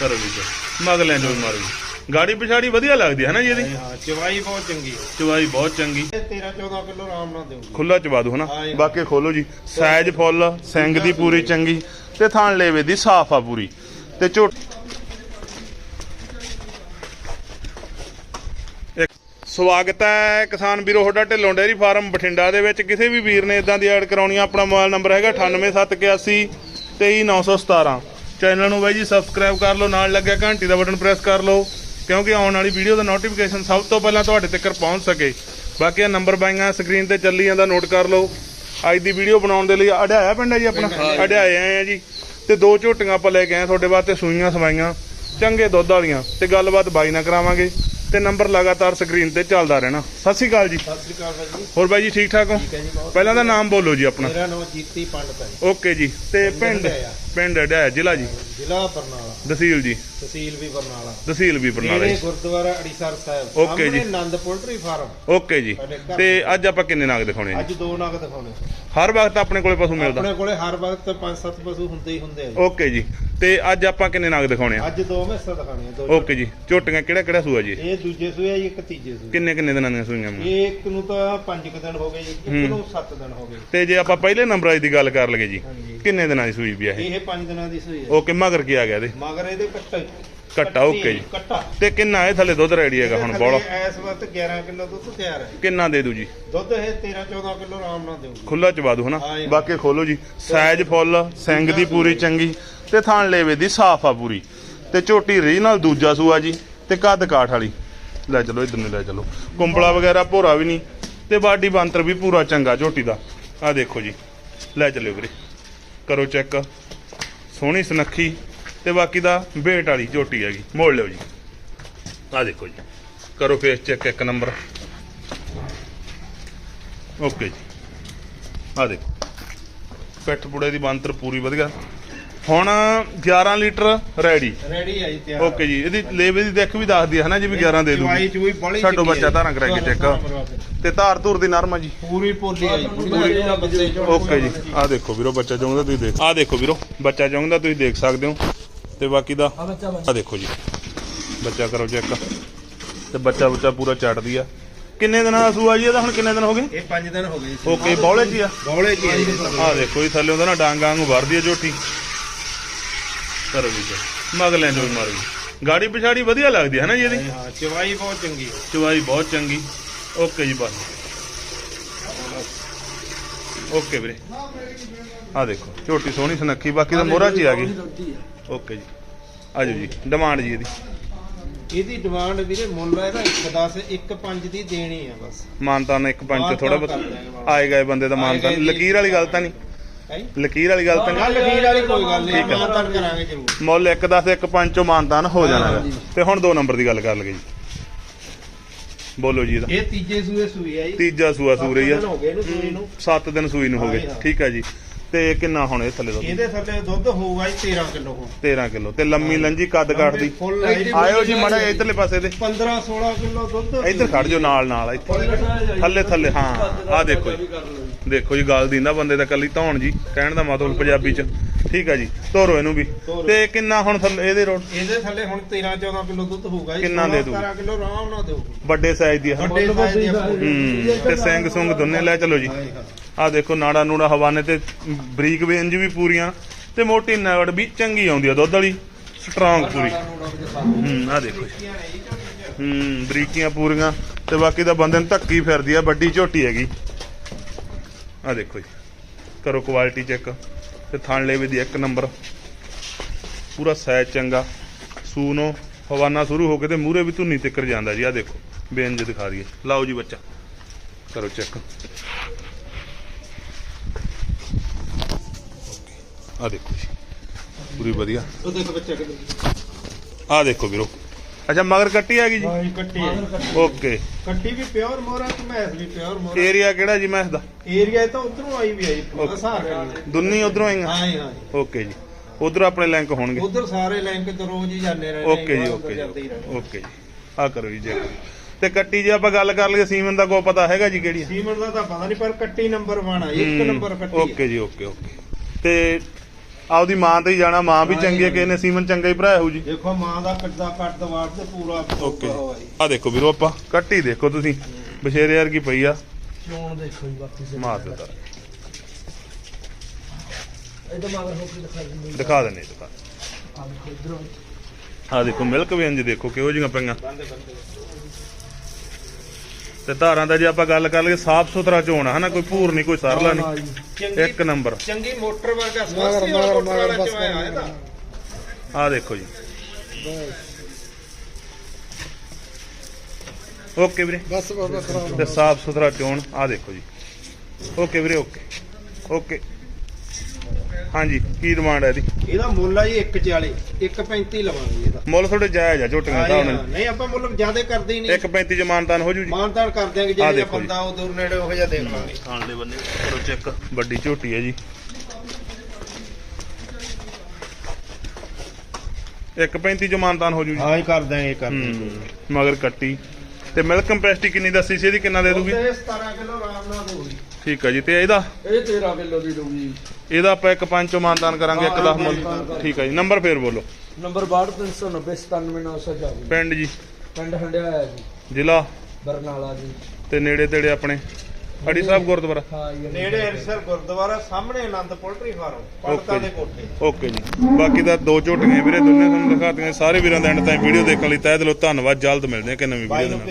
ਕਰੋ ਜੀ ਚੈੱਕ ਮਗਲਿਆਂ ਚੋਂ ਵੀ ਮਾਰੋ ਗਾੜੀ ਪਿਛਾੜੀ ਵਧੀਆ ਲੱਗਦੀ ਹੈ ਨਾ ਜੀ ਇਹਦੀ? ਹਾਂ ਚਵਾਈ ਬਹੁਤ ਚੰਗੀ ਹੈ। ਚਵਾਈ ਬਹੁਤ ਚੰਗੀ। ਇਹ 13 14 ਕਿਲੋ ਆਰਾਮ ਨਾਲ ਦੇਊਗੀ ਖੁੱਲਾ ਚਵਾ ਦੋ ਹਨਾ। ਬਾਕੀ ਖੋਲੋ ਜੀ। ਸਾਈਜ਼ ਫੁੱਲ ਸਿੰਗ ਦੀ ਪੂਰੀ ਚੰਗੀ। ਤੇ ਥਾਣ ਲੇਵੇ ਦੀ ਸਾਫ਼ ਆ ਪੂਰੀ। ਤੇ ਝੋਟ ਸਵਾਗਤ ਹੈ ਕਿਸਾਨ ਵੀਰੋ ਤੁਹਾਡਾ ਢਿੱਲੋਂ ਡੇਅਰੀ ਫਾਰਮ ਬਠਿੰਡਾ ਦੇ ਵਿੱਚ। ਕਿਸੇ ਵੀ ਵੀਰ ਨੇ ਇਦਾਂ ਦੀ ਐਡ ਕਰਾਉਣੀ ਆ ਆਪਣਾ ਮੋਬਾਈਲ ਨੰਬਰ ਹੈਗਾ 98781 23917 ਚੈਨਲ ਨੂੰ ਬਾਈ ਜੀ ਸਬਸਕ੍ਰਾਈਬ ਕਰ ਲਓ ਨਾਲ ਲੱਗਿਆ ਘੰਟੀ ਦਾ ਬਟਨ ਪ੍ਰੈਸ ਕਰ ਲਓ ਕਿਉਂਕਿ ਆਉਣ ਵਾਲੀ ਵੀਡੀਓ ਦਾ ਨੋਟੀਫਿਕੇਸ਼ਨ ਸਭ ਤੋਂ ਪਹਿਲਾਂ ਤੁਹਾਡੇ ਤੱਕ ਪਹੁੰਚ ਸਕੇ। ਬਾਕੀ ਇਹ ਨੰਬਰ ਬਾਈਆਂ ਸਕਰੀਨ ਤੇ ਚੱਲੀ ਜਾਂਦਾ ਨੋਟ ਕਰ ਲਓ। ਅੱਜ ਦੀ ਵੀਡੀਓ ਬਣਾਉਣ ਦੇ ਲਈ ਅੜਿਆਇਆ ਪਿੰਡ ਹੈ ਜੀ ਆਪਣਾ? ਅੜਿਆਏ ਆਏ ਆ ਜੀ। ਤੇ ਦੋ ਝੋਟੀਆਂ ਆਪਾਂ ਲੈ ਕੇ ਆਏ ਤੁਹਾਡੇ ਵਾਸਤੇ ਸੂਈਆਂ ਸਵਾਈਆਂ ਚੰਗੇ ਦੁੱਧ ਵਾਲੀਆਂ। ਤੇ ਗੱਲਬਾਤ ਬਾਈ ਨਾਲ ਕਰਾਵਾਂਗੇ। ਤੇ ਨੰਬਰ ਲਗਾਤਾਰ ਸਕਰੀਨ ਤੇ ਚੱਲਦਾ ਰਹਿਣਾ। ਸਤਿ ਸ਼੍ਰੀ ਅਕਾਲ ਜੀ। ਸਤਿ ਸ੍ਰੀ ਅਕਾਲ ਜੀ। ਹੋਰ ਬਾਈ ਜੀ ਠੀਕ ਠਾਕ ਹੋ? ਪਹਿਲਾਂ ਦਾ ਨਾਮ ਬੋਲੋ ਜੀ ਆਪਣਾ। ਮੇਰਾ ਨਾਮ ਜੀਤੀ ਪੰਡਤ ਹੈ। ਓਕੇ ਜੀ। ਤੇ ਪਿੰਡ। ਪਿੰਡ ਅੜਿਆਇਆ ਜ਼ਿਲ੍ਹਾ ਜੀ? ਜ਼ਿਲ੍ਹਾ ਬਰਨਾਲਾ। ਤਹਿਸੀਲ ਜੀ। ਤਹਿਸੀਲ ਵੀ ਬਰਨਾਲਾ। ਤਹਿਸੀਲ ਵੀ ਬਰਨਾਲਾ ਜੀ। ਗੁਰਦੁਆਰਾ ਅੜੀਸਰ ਸਾਹਿਬ। ਓਕੇ ਜੀ। ਆਨੰਦ ਪੋਲਟਰੀ ਫਾਰਮ। ਓਕੇ ਜੀ। ਤੇ ਅੱਜ ਆਪਾਂ ਕਿੰਨੇ ਨਾਗ ਦਿਖਾਉਣੇ ਅੱਜ ਦੋ ਨਗ ਦਿਖਾਉਣੇ। ਹਰ ਵਕਤ ਆਪਣੇ ਕੋਲੇ ਪਸ਼ੂ ਮਿਲਦਾ। ਆਪਣੇ ਕੋਲੇ ਹਰ ਵਕਤ ਪੰਜ ਸੱਤ ਪਸ਼ੂ ਹੁੰਦੇ ਹੀ ਹੁੰਦੇ ਆ ਜੀ। ਓਕੇ ਜੀ। ਤੇ ਅੱਜ ਆਪਾਂ ਕਿੰਨੇ ਨਾਗ ਦਿਖਾਉਣੇ ਆ? ਅੱਜ ਦੋ ਮੈਸਾਂ ਦਿਖਾਉਣੀਆਂ ਦੋ ਓਕੇ ਜੀ। ਝੋਟੀਆਂ ਕਿਹੜਾ ਕਿਹੜਾ ਸੂਆ ਜੀ? ਇਹ ਦੂਜੇ ਸੂਏ ਆ ਜੀ, ਇੱਕ ਤੀਜੇ ਸੂਏ। ਕਿੰਨੇ ਕਿੰਨੇ ਦਿਨਾਂ ਦੀਆਂ ਸੂਈਆਂ ਇਹ ਇੱਕ ਨੂੰ ਤਾਂ 5 ਦਿਨ ਹੋ ਗਏ ਜੀ। ਇੱਕ ਨੂੰ 7 ਦਿਨ ਹੋ ਗਏ। ਤੇ ਜੇ ਆਪਾਂ ਪਹਿਲੇ ਨੰਬਰ ਦੀ ਗੱਲ ਕਰ ਲਈਏ ਜੀ ਹਾਂਜੀ। ਕਿੰਨੇ ਦਿਨਾਂ ਦੀ ਸੂਈ ਵੀ ਆ ਇਹ? ਇਹ 5 ਦਿਨਾਂ ਦੀ ਸੂਈ ਹੈ ਓਕੇ ਮਗਰ ਕੀ ਆ ਗਿਆ ਇਹਦੇ? ਮਗਰ ਇਹਦੇ ਕੱਟਾ ਕੱਟਾ, ਓਕੇ ਜੀ। ਕੱਟਾ ਤੇ ਕਿੰਨਾ ਇਹ ਥੱਲੇ ਦੁੱਧ ਰੈਡੀ ਹੈਗਾ ਹੁਣ ਬੋਲਾ। ਇਸ ਵਕਤ 11 ਕਿਲੋ ਦੁੱਧ ਤਿਆਰ ਹੈ। ਕਿੰਨਾ ਦੇ ਦੂ ਜੀ? ਦੁੱਧ ਇਹ 13 14 ਕਿਲੋ ਆਰਾਮ ਨਾਲ ਦੇਊਗੀ ਖੁੱਲਾ ਚਵਾ ਦੋ ਹਨਾ? ਹਾਂ ਜੀ। ਬਾਕੀ ਖੋਲੋ ਜੀ। ਸਾਈਜ਼ ਫੁੱਲ ਸਿੰਗ ਦੀ ਪੂਰੀ ਚੰਗੀ। ਤੇ ਥਾਣ ਲੇਵੇ ਦੀ ਸਾਫ਼ ਆ ਪੂਰੀ। ਤੇ ਝੋਟੀ ਰੀਜਨਲ ਦੂਜਾ ਸੂਆ ਜੀ ਤੇ ਕੱਦ ਕਾਠ ਵਾਲੀ। ਲੈ ਚਲੋ ਇਧਰ ਨੂੰ ਲੈ ਚਲੋ। ਕੁੰਬਲਾ ਵਗੈਰਾ ਭੋਰਾ ਵੀ ਨਹੀਂ। ਤੇ ਬਾਡੀ ਬੰਤਰ ਵੀ ਪੂਰਾ ਚੰਗਾ ਝੋਟੀ ਦਾ। ਆ ਦੇਖੋ ਜੀ। ਲੈ ਚਲਿਓ ਵੀਰੇ। ਕਰੋ ਚੈੱਕ। ਸੋਹਣੀ ਸੁਨੱਖੀ। ਤੇ ਬਾਕੀ ਦਾ ਵੇਟ ਵਾਲੀ ਝੋਟੀ ਹੈਗੀ। ਮੋੜ ਲਿਓ ਜੀ। ਆ ਦੇਖੋ ਜੀ। ਕਰੋ ਫੇਸ ਚੈੱਕ ਇੱਕ ਨੰਬਰ ਓਕੇ ਜੀ। ਆ ਦੇਖੋ। ਪਿੱਠ ਪੁੜੇ ਦੀ ਬੰਤਰ ਪੂਰੀ ਵਧੀਆ। ਹੁਣ 11 ਲੀਟਰ ਰੈਡੀ। ਰੈਡੀ ਹੈ ਜੀ ਤਿਆਰ। ਓਕੇ ਜੀ। ਇਹਦੀ ਲੇਵੇ ਦੀ ਦਿੱਖ ਵੀ ਦੱਸਦੀ ਹੈ ਨਾ ਜੀ ਵੀ 11 ਦੇ ਦੂਗੀ। ਚੰਗੀ ਬੱਚਾ। ਧਾਰਾਂ ਕਰਾ ਕੇ ਚੈੱਕ ਤੇ ਧਾਰ ਧੂਰ ਦੀ ਨਰਮ ਆ ਜੀ। ਪੂਰੀ ਪੋਲੀ ਹੈ ਜੀ ਪੂਰੀ ਓਕੇ ਜੀ। ਆ ਦੇਖੋ ਵੀਰੋ ਬੱਚਾ ਚੌਂਦਾ ਤੁਸੀਂ ਦੇਖ ਆ ਦੇਖੋ ਵੀਰੋ ਬੱਚਾ ਚੌਂਦਾ ਤੁਸੀਂ ਦੇਖ ਸਕਦੇ ਹੋ। ਤੇ ਬਾਕੀ ਦਾ ਆ ਦੇਖੋ ਜੀ। ਬੱਚਾ ਕਰੋ ਚੈੱਕ। ਤੇ ਬੱਚਾ ਬੱਚਾ ਪੂਰਾ ਚੜਦੀ ਆ। ਕਿੰਨੇ ਦਿਨਾਂ ਦਾ ਸੂਆ ਜੀ ਇਹਦਾ? ਹੁਣ ਕਿੰਨੇ ਦਿਨ ਹੋ ਗਏ? ਇਹ 5 ਦਿਨ ਹੋ ਗਏ ਜੀ। ਓਕੇ ਬੌਲੇ ਜੀ ਆ? ਬੌਲੇ ਜੀ ਆ ਦੇਖੋ ਜੀ ਥੱਲੇ ਉਹਦਾ ਨਾ ਡਾਂਗਾਂ ਨੂੰ ਵਰਦੀ ਆ ਝੋਟੀ। ਕਰੋ ਜੀ ਚੋਂ ਵੀ ਮਾਰੋ ਜੀ। ਗਾੜੀ ਪਿਛਾੜੀ ਵਧੀਆ ਲੱਗਦੀ ਹੈ ਨਾ ਜੀ ਇਹਦੀ? ਹਾਂ ਚਵਾਈ ਬਹੁਤ ਚੰਗੀ ਹੈ ਚਵਾਈ ਬਹੁਤ ਚੰਗੀ। ਓਕੇ ਜੀ ਬਸ। ਓਕੇ ਵੀਰੇ। ਆ ਦੇਖੋ ਝੋਟੀ ਸੋਹਣੀ ਸੁਨੱਖੀ ਬਾਕੀ ਤਾਂ ਮੋਹਰਾ ਚ ਆ ਗਈ। ਓਕੇ ਜੀ। ਆਜੋ ਜੀ ਡਿਮਾਂਡ ਜੀ ਇਹਦੀ। ਇਹਦੀ ਡਿਮਾਂਡ ਵੀਰੇ ਮੁੱਲ ਇਹਦਾ 1 10 1 5 ਦੀ ਦੇਣੀ ਆ ਬਸ। ਮਾਨਤਾ ਨੇ ਇੱਕ ਪੰਜ ਥੋੜਾ ਬਹੁਤ। ਆਏ ਗਏ ਬੰਦੇ ਦਾ ਮਾਨਤਾ। ਲਕੀਰ ਵਾਲੀ ਗੱਲ ਤਾਂ ਨਹੀਂ। ਹੈ? ਲਕੀਰ ਵਾਲੀ ਗੱਲ ਤਾਂ ਨਹੀਂ। ਲਖੀਰ ਵਾਲੀ ਕੋਈ ਗੱਲ ਨਹੀਂ। ਮਾਨਤਨ ਕਰਾਂਗੇ ਜ਼ਰੂਰ। ਮੁੱਲ ਇੱਕ 10 ਇੱਕ ਪੰਜ ਚੋਂ ਮਾਨਤਾਨ ਹੋ ਜਾਣਾ। ਤੇ ਹੁਣ ਦੋ ਨੰਬਰ ਦੀ ਗੱਲ ਕਰ ਲਗੇ ਜੀ। ਬੋਲੋ ਜੀ ਇਹਦਾ। ਇਹ ਤੀਜੇ ਸੂਏ ਸੂਈ ਹੈ ਜੀ। ਤੀਜਾ ਸੂਆ ਆ। ਸੂਈ ਨੂੰ। 7 ਦਿਨ ਸੂਈ ਨੂੰ ਹੋ ਗਏ। ਠੀਕ ਆ ਜੀ। ਤੇ ਕਿੰਨਾ ਹੁਣ ਇਹ ਥੱਲੇ ਦੁੱਧ? ਇਹਦੇ ਥੱਲੇ ਦੁੱਧ ਹੋਊਗਾ ਜੀ 13 ਕਿਲੋ ਹੁਣ। 13 ਕਿਲੋ। ਤੇ ਲੰਮੀ ਲੰਜੀ ਕੱਦ ਕਾਠ ਦੀ ਫੁੱਲ। ਆਇਓ ਜੀ ਮੜਾ ਇਧਰਲੇ ਪਾਸੇ ਤੇ। 15 16 ਕਿਲੋ ਦੁੱਧ। ਇੱਧਰ ਖੜ ਜਾਓ ਨਾਲ ਨਾਲ ਇੱਥੇ। ਥੱਲੇ ਥੱਲੇ ਹਾਂ। ਆ ਦੇਖੋ ਜੀ। ਦੇਖੋ ਜੀ ਗੱਲ ਦੀ ਨਾ ਬੰਦੇ ਦਾ ਕੱਲੀ ਧੌਣ ਜੀ। ਕਹਿਣ ਦਾ ਮਤਲਬ ਪੰਜਾਬੀ ਚ। ਠੀਕ ਆ ਜੀ। ਤੋਰੋ ਇਹਨੂੰ ਵੀ। ਤੇ ਕਿੰਨਾ ਹੁਣ ਥੱਲੇ ਇਹਦੇ ਰੋਡ ਇਹਦੇ ਥੱਲੇ ਹੁਣ 13 14 ਕਿਲੋ ਦੁੱਧ ਹੋਊਗਾ ਜੀ। ਕਿੰਨਾ ਦੇ ਦੂ? 17 ਕਿਲੋ ਆਰਾਮ ਨਾਲ ਦੇਊਗੀ। ਵੱਡੇ ਸਾਈਜ਼ ਦੀ ਵੱਡੇ ਸਾਈਜ਼ ਦੀ। ਹੂੰ। ਤੇ ਸਿੰਘ ਸੁੰਗ ਦੋਨੇ ਲੈ ਚਲੋ ਜੀ। ਆ ਦੇਖੋ ਨਾੜਾ ਨੂੜਾ ਹਵਾਨੇ ਤੇ ਬਰੀਕ ਵੇਂਜ ਵੀ ਪੂਰੀਆਂ ਤੇ ਮੋਟੀ ਨਵੜ ਵੀ ਚੰਗੀ ਆਉਂਦੀ ਆ ਦੁੱਧ ਵਾਲੀ ਸਟਰੋਂਗ ਪੂਰੀ। ਹੂੰ, ਆ ਦੇਖੋ ਜੀ। ਹੂੰ, ਬਰੀਕੀਆਂ ਪੂਰੀਆਂ ਤੇ ਬਾਕੀ ਤਾਂ ਬੰਦੇ ਨੂੰ ਧੱਕੀ ਫਿਰਦੀ ਆ, ਵੱਡੀ ਝੋਟੀ ਹੈਗੀ। ਆ ਦੇਖੋ ਜੀ, ਕਰੋ ਕੁਆਲਿਟੀ ਚੈੱਕ ਤੇ ਥਣ ਵੀ ਦੀ ਇੱਕ ਨੰਬਰ ਪੂਰਾ ਸਾਈਜ਼ ਚੰਗਾ, ਸੂਨੋ, ਹਵਾਨਾ ਸ਼ੁਰੂ ਹੋ ਕੇ ਤੇ ਮੂਰੇ ਵੀ ਧੁੰਨੀ ਤਿੱਕਰ ਜਾਂਦਾ ਜੀ, ਆ ਦੇਖੋ ਬੇਂਜ ਦਿਖਾ ਦਈਏ। ਲਾਓ ਜੀ ਬੱਚਾ, ਕਰੋ ਚੈੱਕ ਆ ਦੇਖੋ ਜੀ। ਪੂਰੀ ਵਧੀਆ। ਉਹ ਦੇਖੋ ਬੱਚਾ ਕਿੱਧਰ ਆ ਦੇਖੋ ਵੀਰੋ। ਅੱਛਾ ਮਗਰ ਕੱਟੀ ਹੈਗੀ ਜੀ? ਹਾਂ ਜੀ ਕੱਟੀ ਹੈ। ਓਕੇ। ਕੱਟੀ ਵੀ ਪਿਓਰ ਮੋਰਾ ਤੇ ਮੈਸ ਵੀ ਪਿਓਰ ਮੋਰਾ ਏਰੀਆ ਕਿਹੜਾ ਜੀ ਮੈਂ ਦਾ? ਏਰੀਆ ਤਾਂ ਉਧਰੋਂ ਆਈ ਵੀ ਜੀ ਪੂਰਾ ਜੀ। ਦੁੰਨੀ ਉਧਰੋਂ ਆਈਆਂ? ਹਾਂ ਜੀ ਹਾਂ ਜੀ। ਓਕੇ ਜੀ। ਉਧਰ ਆਪਣੇ ਲਿੰਕ ਹੋਣਗੇ। ਉਧਰ ਸਾਰੇ ਲਿੰਕ ਤੇ ਰੋਜ਼ ਹੀ ਜਾਂਦੇ ਰਹੇ ਓਕੇ ਜੀ ਓਕੇ ਜੀ। ਓਕੇ ਜੀ। ਆ ਕਰੋ ਜੀ ਚੈੱਕ ਤੇ ਕੱਟੀ ਜੇ ਆਪਾਂ ਗੱਲ ਕਰ ਲਈਏ ਸੀਮਨ ਦਾ ਕੋਈ ਪਤਾ ਹੈਗਾ ਜੀ ਕਿਹੜੀ? ਸੀਮਨ ਦਾ ਤਾਂ ਪਤਾ ਨਹੀਂ ਪਰ ਕੱਟੀ ਨੰਬਰ 1 ਆ ਇੱਕ ਨੰਬਰ ਕੱਟੀ। ਓਕੇ ਜੀ ਓਕੇ ਓਕੇ। ਤੇ ਆਪਦੀ ਮਾਂ ਤੇ ਹੀ ਜਾਣਾ ਮਾਂ ਵੀ ਚੰਗੀ ਹੈ ਕਿਸੇ ਨੇ ਸੀਮਨ ਚੰਗਾ ਹੀ ਭਰਾਇਆ ਹੋਊ ਜੀ। ਦੇਖੋ ਮਾਂ ਦਾ ਕੱਟਦਾ ਕੱਟ ਦਵਾਰ ਤੇ ਪੂਰਾ ਓਕੇ ਆ ਦੇਖੋ ਵੀਰੋ ਆਪਾਂ ਕੱਟੀ ਦੇਖੋ ਤੁਸੀਂ। ਬਸ਼ੇਰੇ ਵਰਗੀ ਪਈ ਆ। ਚੋਣ ਦੇਖੋ ਜੀ ਬਾਕੀ ਸੇ ਮਾਰ ਦਿੱਤਾ। ਇਹਦੇ ਮਗਰ ਹੋ ਕੇ ਦਿਖਾਈ ਦਿੰਦੇ ਦਿਖਾ ਦਿੰਨੇ ਦਿਖਾ। ਆ ਦੇਖੋ ਇਧਰੋਂ। ਆ ਦੇਖੋ ਮਿਲਕ ਵੀ ਇੰਜ ਦੇਖੋ ਕਿਹੋ ਜਿਹੀਆਂ ਪਈਆਂ। ਤੇ ਧਾਰਾਂ ਦਾ ਜੇ ਆਪਾਂ ਗੱਲ ਕਰ ਲਈਏ ਸਾਫ਼ ਸੁਥਰਾ ਝੋਣਾ ਹਨਾ ਕੋਈ ਭੂਰ ਨਹੀਂ ਕੋਈ ਸਰਲਾ ਨਹੀਂ। ਇੱਕ ਨੰਬਰ। ਚੰਗੀ ਮੋਟਰ ਵਰਗਾ ਸਵਾਸੀ ਮੋਟਰ ਵਾਲਾ ਚਵਾਇਆ ਇਹਦਾ? ਆ ਦੇਖੋ ਜੀ। ਓਕੇ ਵੀਰੇ। ਬਸ ਬਸ ਤੇ ਸਾਫ਼ ਸੁਥਰਾ ਚੋਣ ਆ ਦੇਖੋ ਜੀ। ਓਕੇ ਵੀਰੇ ਓਕੇ। ਓਕੇ। ਹਾਂਜੀ ਕੀ ਡਿਮਾਂਡ ਹੈ ਇਹਦੀ? ਇਹਦਾ ਮੁੱਲ ਆ ਜੀ 140 135 ਲਵਾਂਗੇ ਇਹਦਾ। ਮੁੱਲ ਥੋੜੇ ਜਾਇਜ਼ ਆ ਝੋਟੀਆਂ ਦਾ ਹੁਣ ਨਹੀਂ ਆਪਾਂ ਮੁੱਲ ਜ਼ਿਆਦਾ ਕਰਦੇ ਹੀ ਨਹੀਂ। 1.35 ਚ ਮਾਨਤਾਨ ਹੋ ਜੂ ਜੀ। ਮਾਨਤਾਨ ਕਰ ਦਿਆਂਗੇ ਜੇ। ਬੰਦਾ ਉਹ ਦੂਰ ਨੇੜੇ ਉਹ ਜਿਹਾ ਦੇਖ ਲਾਂਗੇ। ਖਾਣ ਦੇ ਬੰਨੇ ਕਰੋ ਚੈੱਕ ਵੱਡੀ ਝੋਟੀ ਹੈ ਜੀ। ਇੱਕ 35 ਚ ਮਾਨਤਾਨ ਹੋ ਜੂ ਜੀ। ਹਾਂ ਹੀ ਕਰ ਦਿਆਂਗੇ ਕਰ ਹੂੰ ਮਗਰ ਕੱਟੀ। ਤੇ ਮਿਲਕ ਕੰਪੈਸਿਟੀ ਕਿੰਨੀ ਦੱਸੀ ਸੀ ਇਹਦੀ? ਕਿੰਨਾ ਦੇ ਦੂਗੀ? ਉਹਦੇ 17 ਕਿਲੋ ਆਰਾਮ ਨਾਲ ਹੋਊਗੀ ਠੀਕ ਹੈ ਜੀ ਤੇ ਇਹਦਾ? ਇਹ 13 ਕਿਲੋ ਦੀ ਦਊਗੀ ਇਹਦਾ ਆਪਾਂ ਇੱਕ ਪੰਜ ਚੋਂ ਮਾਨਤਾਨ ਕਰਾਂਗੇ ਇੱਕ ਦਸ ਮੁੱਲ। ਠੀਕ ਹੈ ਜੀ ਨੰਬਰ ਫੇਰ ਬੋਲੋ। ਨੰਬਰ 6239097994 ਪਿੰਡ ਜੀ? ਪਿੰਡ ਹੰਡਿਆ ਹੈ ਜੀ। ਜ਼ਿਲ੍ਹਾ? ਬਰਨਾਲਾ ਜੀ। ਤੇ ਨੇੜੇ ਤੇੜੇ ਆਪਣੇ? ਅੜੀ ਸਾਹਿਬ ਗੁਰਦੁਆਰਾ? ਹਾਂ ਜੀ ਨੇੜੇ ਅਰਸਰ ਗੁਰਦੁਆਰਾ ਸਾਹਮਣੇ ਆਨੰਦ ਪੋਲਟਰੀ ਫਾਰਮ ਪੜਤਾ ਓਕੇ ਦੇ। ਕੋਠੇ। ਓਕੇ ਜੀ। ਬਾਕੀ ਦਾ ਦੋ ਝੋਟੀਆਂ ਵੀਰੇ ਦੋਨੇ ਤੁਹਾਨੂੰ ਦਿਖਾਤੀਆਂ ਸਾਰੇ ਵੀਰਾਂ ਦਾ ਐਂਡ ਤਾਈਂ ਵੀਡੀਓ ਦੇਖਣ ਲਈ ਤਹਿ ਦਿਲੋਂ ਧੰਨਵਾਦ ਜਲਦ ਮਿਲਦੇ ਹਾਂ ਕਿ ਨਵੀਂ ਵੀਡੀਓ ਦੇ ਨਾਲ।